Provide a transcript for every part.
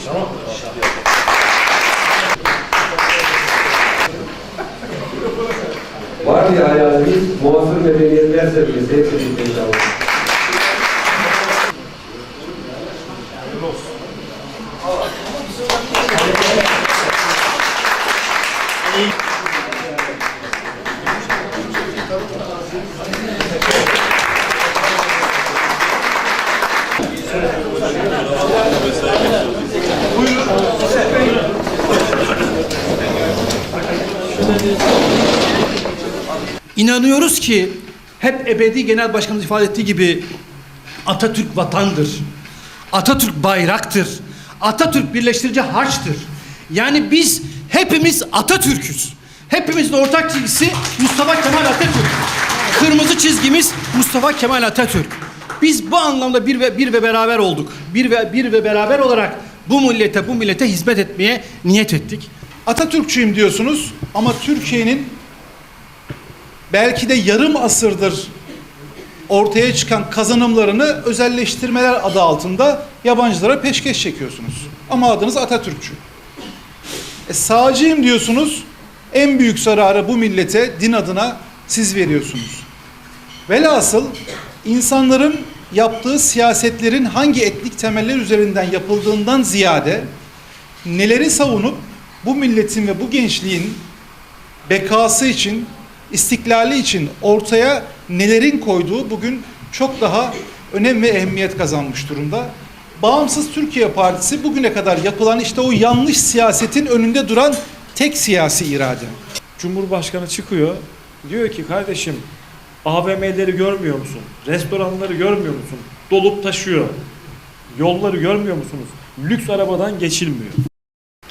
Tamam mı? Var ya hayalimiz muasır medeniyetler seviyesi hepsini inşallah. Thank you. İnanıyoruz ki hep ebedi genel başkanımız ifade ettiği gibi Atatürk vatandır. Atatürk bayraktır. Atatürk birleştirici harçtır. Yani biz hepimiz Atatürk'üz. Hepimizin ortak çizgisi Mustafa Kemal Atatürk. Kırmızı çizgimiz Mustafa Kemal Atatürk. Biz bu anlamda bir ve bir ve beraber olduk. Bir ve bir ve beraber olarak bu millete bu millete hizmet etmeye niyet ettik. Atatürkçüyüm diyorsunuz ama Türkiye'nin belki de yarım asırdır ortaya çıkan kazanımlarını özelleştirmeler adı altında yabancılara peşkeş çekiyorsunuz. Ama adınız Atatürkçü. E, sağcıyım diyorsunuz. En büyük zararı bu millete din adına siz veriyorsunuz. Velhasıl insanların yaptığı siyasetlerin hangi etnik temeller üzerinden yapıldığından ziyade neleri savunup bu milletin ve bu gençliğin bekası için, istiklali için ortaya nelerin koyduğu bugün çok daha önem ve ehemmiyet kazanmış durumda. Bağımsız Türkiye Partisi bugüne kadar yapılan işte o yanlış siyasetin önünde duran tek siyasi irade. Cumhurbaşkanı çıkıyor. Diyor ki kardeşim AVM'leri görmüyor musun? Restoranları görmüyor musun? Dolup taşıyor. Yolları görmüyor musunuz? Lüks arabadan geçilmiyor.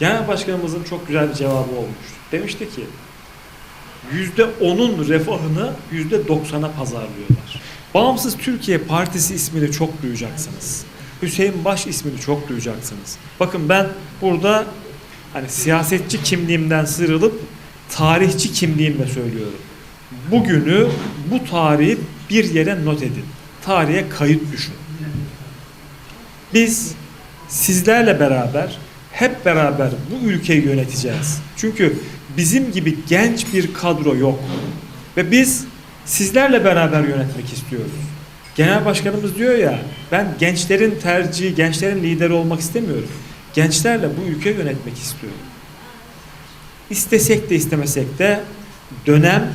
Genel başkanımızın çok güzel bir cevabı olmuştu. Demişti ki yüzde onun refahını yüzde doksana pazarlıyorlar. Bağımsız Türkiye Partisi ismini çok duyacaksınız. Hüseyin Baş ismini çok duyacaksınız. Bakın ben burada hani siyasetçi kimliğimden sıyrılıp tarihçi kimliğimle söylüyorum. Bugünü, bu tarihi bir yere not edin. Tarihe kayıt düşün. Biz sizlerle beraber hep beraber bu ülkeyi yöneteceğiz. Çünkü bizim gibi genç bir kadro yok. Ve biz sizlerle beraber yönetmek istiyoruz. Genel başkanımız diyor ya ben gençlerin tercihi, gençlerin lideri olmak istemiyorum. Gençlerle bu ülkeyi yönetmek istiyorum. İstesek de istemesek de dönem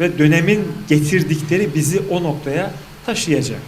ve dönemin getirdikleri bizi o noktaya taşıyacak.